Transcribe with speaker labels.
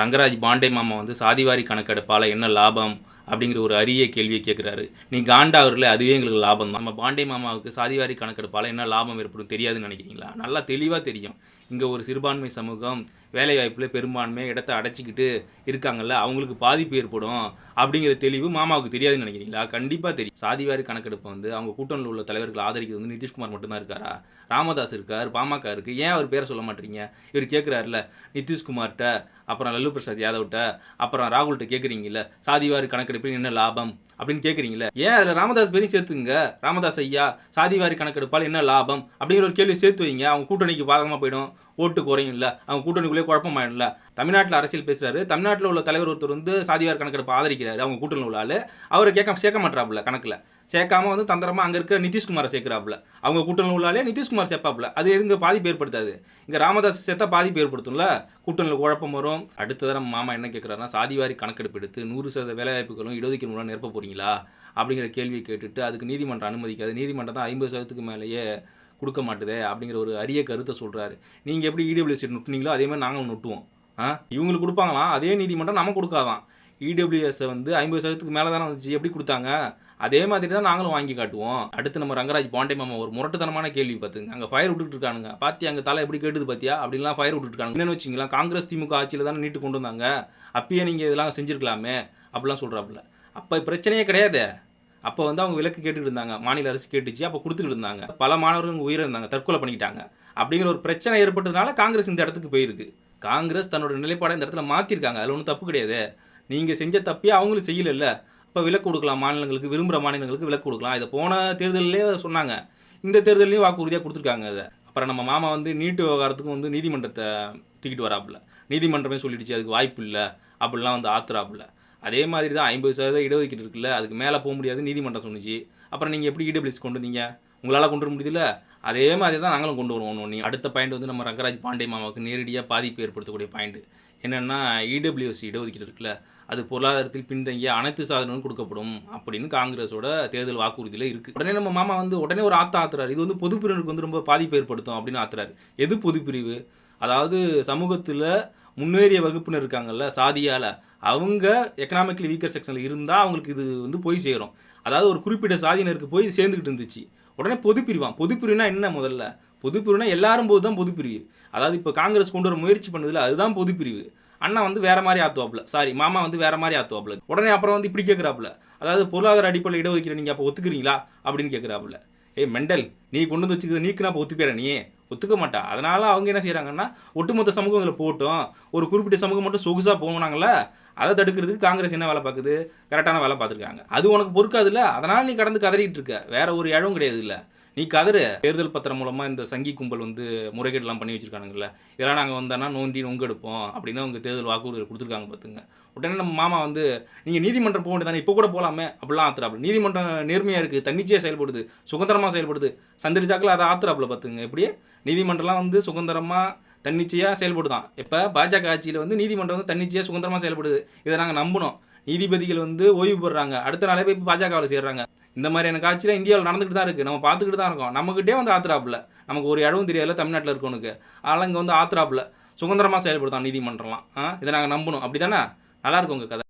Speaker 1: ரங்கராஜ் பாண்டே மாமா வந்து சாதிவாரி கணக்கெடுப்பால் என்ன லாபம் அப்படிங்கிற ஒரு அரிய கேள்வியை கேட்குறாரு. நீ காண்டாவரில் அதுவே எங்களுக்கு லாபம் தான் நம்ம பாண்டே மாமாவுக்கு சாதிவாரி கணக்கெடுப்பால் என்ன லாபம் ஏற்படும் தெரியாதுன்னு நினைக்கிறீங்களா? நல்லா தெளிவாக தெரியும். இங்கே ஒரு சிறுபான்மை சமூகம் வேலைவாய்ப்பில் பெரும்பான்மை இடத்த அடைச்சிக்கிட்டு இருக்காங்கல்ல அவங்களுக்கு பாதிப்பு ஏற்படும் அப்படிங்கிற தெளிவு மாமாவுக்கு தெரியாதுன்னு நினைக்கிறீங்களா? கண்டிப்பாக தெரியும். சாதிவாரி கணக்கெடுப்பு வந்து அவங்க கூட்டணியில் உள்ள தலைவர்கள் ஆதரிக்கிறது வந்து நிதிஷ்குமார் மட்டும்தான் இருக்காரா? ராமதாஸ் இருக்கார் பாமக இருக்குது ஏன் அவர் பேரை சொல்ல மாட்டீங்க? இவர் கேட்குறாருல நிதிஷ்குமார்கிட்ட அப்புறம் லல்லு பிரசாத் யாதவ்கிட்ட அப்புறம் ராகுல்கிட்ட கேட்குறீங்கல்ல சாதிவாரி கணக்கெடுப்பில் என்ன லாபம்? அப்படின்னு கேட்குறீங்களே ஏன் அதில் ராமதாஸ் பேரையும் சேர்த்துங்க ராமதாஸ் ஐயா சாதிவாரி கணக்கெடுப்பால் என்ன லாபம்? அப்படிங்கிற ஒரு கேள்வி சேர்த்து வைங்க. அவங்க கூட்டணிக்கு பாதகமாக போயிடும். ஓட்டு குறையும் இல்லை. அவங்க கூட்டணிக்குள்ளே குழப்பமாயிடும்ல. தமிழ்நாட்டில் அரசியல் பேசுகிறாரு தமிழ்நாட்டில் உள்ள தலைவர் ஒருத்தர் வந்து சாதிவார் கணக்கெடுப்பு ஆதரிக்கிறாரு. அவங்க கூட்டணி உள்ள அவரை கேட்க சேர்க்க மாட்டாப்புல கணக்கில். சேர்க்காம வந்து தந்திரமாக அங்கே இருக்க நிதிஷ்குமாரை சேர்க்குறாப்புல. அவங்க கூட்டணி உள்ளாலே நிதிஷ்குமார் சேர்ப்பாப்புல. அது எதுங்க பாதிப்பு ஏற்படுத்தாது. இங்கே ராமதாஸ் சேர்த்தா பாதிப்பு ஏற்படுத்தும்ல. கூட்டணியில் குழப்பம் வரும். அடுத்த நம்ம மாமா என்ன கேட்குறாருன்னா சாதிவாரி கணக்கெடுப்பு எடுத்து நூறு சதவீத வேலைவாய்ப்புகளும் இடஒதுக்கீடு மூலம் நிரப்ப போறீங்களா? அப்படிங்கிற கேள்வியை கேட்டுட்டு அதுக்கு நீதிமன்றம் அனுமதிக்காது. நீதிமன்றம் தான் ஐம்பது சதவீதத்துக்கு மேலேயே கொடுக்க மாட்டுதே அப்படிங்கிற ஒரு அரிய கருத்தை சொல்கிறாரு நீங்கள் எப்படி இடபிள்யூசி நுட்டுனீங்களோ அதே மாதிரி நாங்களும் நுட்டுவோம். ஆ? இவங்களுக்கு கொடுப்பாங்களாம். அதே நீதிமன்றம் நம்ம கொடுக்காதான். இடபிள்யூஎஸை வந்து ஐம்பது சதவீதத்துக்கு மேலே தானே வந்துச்சு. எப்படி கொடுத்தாங்க? அதே மாதிரி தான் நாங்களும் வாங்கி காட்டுவோம். அடுத்து நம்ம ரங்கராஜ் பாண்டே மாமா ஒரு முரட்டுத்தனமான கேள்வி பார்த்துங்க. அங்கே ஃபயர் விட்டுட்டு இருக்கானுங்க. பாத்தி அங்கே தலை எப்படி கேட்டுது பார்த்தியா அப்படின்லாம் ஃபயர் விட்டுட்டு இருக்காங்க என்னன்னு வச்சிங்களா காங்கிரஸ் திமுக ஆட்சியில் தானே நீட்டு கொண்டு வந்தாங்க. அப்பயே நீங்கள் இதெல்லாம் செஞ்சுருக்கலாமே. அப்படிலாம் சொல்கிறாப்புல அப்போ பிரச்சனையே கிடையாது. அப்போ வந்து அவங்க விலக்கு கேட்டுக்கிட்டு இருந்தாங்க. மாநில அரசு கேட்டுச்சு. அப்போ கொடுத்துக்கிட்டு இருந்தாங்க. பல மாணவர்கள் உயிரிழந்தாங்க தற்கொலை பண்ணிக்கிட்டாங்க. அப்படிங்கிற ஒரு பிரச்சனை ஏற்பட்டதுனால காங்கிரஸ் இந்த இடத்துக்கு போயிருக்கு. காங்கிரஸ் தன்னோட நிலைப்பாடை இந்த இடத்துல மாற்றிருக்காங்க அதில் ஒன்றும் தப்பு கிடையாது. நீங்கள் செஞ்ச தப்பே அவங்களும் செய்யலைல்ல. இப்போ விலக்கு கொடுக்கலாம். மாநிலங்களுக்கு விரும்புகிற மாநிலங்களுக்கு விலக்கு கொடுக்கலாம். இதை போன தேர்தலிலே சொன்னாங்க. இந்த தேர்தலையும் வாக்குறுதியாக கொடுத்துருக்காங்க அதை அப்புறம் நம்ம மாமா வந்து நீட்டு விவகாரத்துக்கும் வந்து நீதிமன்றத்தை தூக்கிட்டு வராப்புல. நீதிமன்றமே சொல்லிடுச்சு. அதுக்கு வாய்ப்பு இல்லை. அப்படிலாம் வந்து ஆத்துறாப்புல. அதே மாதிரி தான் ஐம்பது சதவீதம் இடஒதுக்கீடு இருக்குல்ல அதுக்கு மேலே போக முடியாது நீதிமன்றம் சொன்னிச்சு. அப்புறம் நீங்கள் எப்படி இடபிள்யூஸ் கொண்டு வந்தீங்க? உங்களால் கொண்டு வர முடியல அதே மாதிரி தான் நாங்களும் கொண்டு வருவோம் ஒன்று அடுத்த பாயிண்ட் வந்து நம்ம ரங்கராஜ் பாண்டே மாமாவுக்கு நேரடியாக பாதிப்பு ஏற்படுத்தக்கூடிய பாயிண்ட் என்னென்னா இடபிள்யூஎஸ் இடஒதுக்கீடு இருக்குல்ல அது பொருளாதாரத்தில் பின்தங்கிய அனைத்து சாதனங்களும் கொடுக்கப்படும் அப்படின்னு காங்கிரஸோட தேர்தல் வாக்குறுதியில் இருக்குது உடனே நம்ம மாமா வந்து உடனே ஒரு ஆத்த ஆத்துறாரு. இது வந்து பொதுப்பிரிவினருக்கு வந்து ரொம்ப பாதிப்பு ஏற்படுத்தும் அப்படின்னு ஆத்துறாரு. எது பொதுப்பிரிவு அதாவது சமூகத்தில் முன்னேறிய வகுப்பினர் இருக்காங்கல்ல சாதியால் அவங்க எக்கனாமிக்கலி வீக்கர் செக்ஷனில் இருந்தால் அவங்களுக்கு இது வந்து போய் சேரும். அதாவது ஒரு குறிப்பிட்ட சாதியினருக்கு போய் சேர்ந்துக்கிட்டு இருந்துச்சு. உடனே பொதுப்பிரிவான் பொதுப்பிரிவுனா என்ன முதல்ல? பொதுப்பிரிவுனா எல்லாரும் போது தான் பொதுப்பிரிவு. அதாவது இப்போ காங்கிரஸ் கொண்டு வர முயற்சி பண்ணதில் அதுதான் பொதுப்பிரிவு. அண்ணா வந்து வேற மாதிரி ஆத்துவாப்புல. சாரி மாமா வந்து வேற மாதிரி ஆத்துவாப்புல. உடனே அப்புறம் வந்து இப்படி கேட்குறாப்புல அதாவது பொருளாதார அடிப்படையில் இடஒதுக்கீடு நீங்கள் அப்போ ஒத்துக்கிறீங்களா? அப்படின்னு கேட்குறாப்புல ஏய் மெண்டல் நீ கொண்டு வந்து வச்சுக்கிறது நீக்கு நான் ஒத்துப்பேற நீ ஒத்துக்க மாட்டா. அதனால அவங்க என்ன செய்கிறாங்கன்னா ஒட்டுமொத்த சமூகம் இதில் போட்டோம் ஒரு குறிப்பிட்ட சமூகம் மட்டும் சொகுசாக போனாங்கல்ல அதை தடுக்கிறதுக்கு காங்கிரஸ் என்ன வேலை பார்க்குது? கரெக்டான வேலை பார்த்துருக்காங்க. அது உனக்கு பொறுக்காதுல்ல? அதனால நீ கடந்து கதறிட்டு இருக்க. வேற ஒரு இடம் கிடையாது இல்லை. நீ கதறு. தேர்தல் பத்திரம் மூலமாக இந்த சங்கி கும்பல் வந்து முறைகேடுலாம் பண்ணி வச்சிருக்கானுங்கல்ல. இதெல்லாம் நாங்கள் வந்தோன்னா நோண்டி நொங்கு எடுப்போம் அப்படின்னு அவங்க தேர்தல் வாக்குறுதி கொடுத்துருக்காங்க பார்த்துங்க உடனே நம்ம மாமா வந்து நீங்கள் நீதிமன்றம் போக வேண்டியதானே இப்போ கூட போகலாமே அப்படிலாம் ஆத்துறாப்புல நீதிமன்றம் நேர்மையாக இருக்குது தன்னிச்சையாக செயல்படுது சுதந்திரமாக செயல்படுது. சந்தரிச்சாக்கில் அதை ஆத்துறாப்புல பார்த்துங்க இப்படியே நீதிமன்றம்லாம் வந்து சுதந்திரமாக தன்னிச்சையாக செயல்படுதான். இப்போ பாஜக ஆட்சியில் வந்து நீதிமன்றம் வந்து தன்னிச்சையாக சுதந்திரமாக செயல்படுது. இதை நாங்கள் நம்பணும். நீதிபதிகள் வந்து ஓய்வு பெறுறாங்க. அடுத்த நாளே போய் பாஜகவில் சேர்றாங்க. இந்த மாதிரியான காட்சியெலாம் இந்தியாவில் நடந்துகிட்டு தான் இருக்குது நம்ம பார்த்துக்கிட்டு தான் இருக்கோம். நம்மக்கிட்டே வந்து ஆத்திராப்பில் நமக்கு ஒரு இடவும் தெரியாதுல தமிழ்நாட்டில் இருக்கவனுக்கு அதனால் இங்கே வந்து ஆத்திராப்பில் சுதந்திரமாக செயல்படுத்தான் நீதிமன்றம்லாம். ஆ? இதை நாங்கள் நம்பணும். அப்படி தானே நல்லாயிருக்கும் உங்கள் கதை.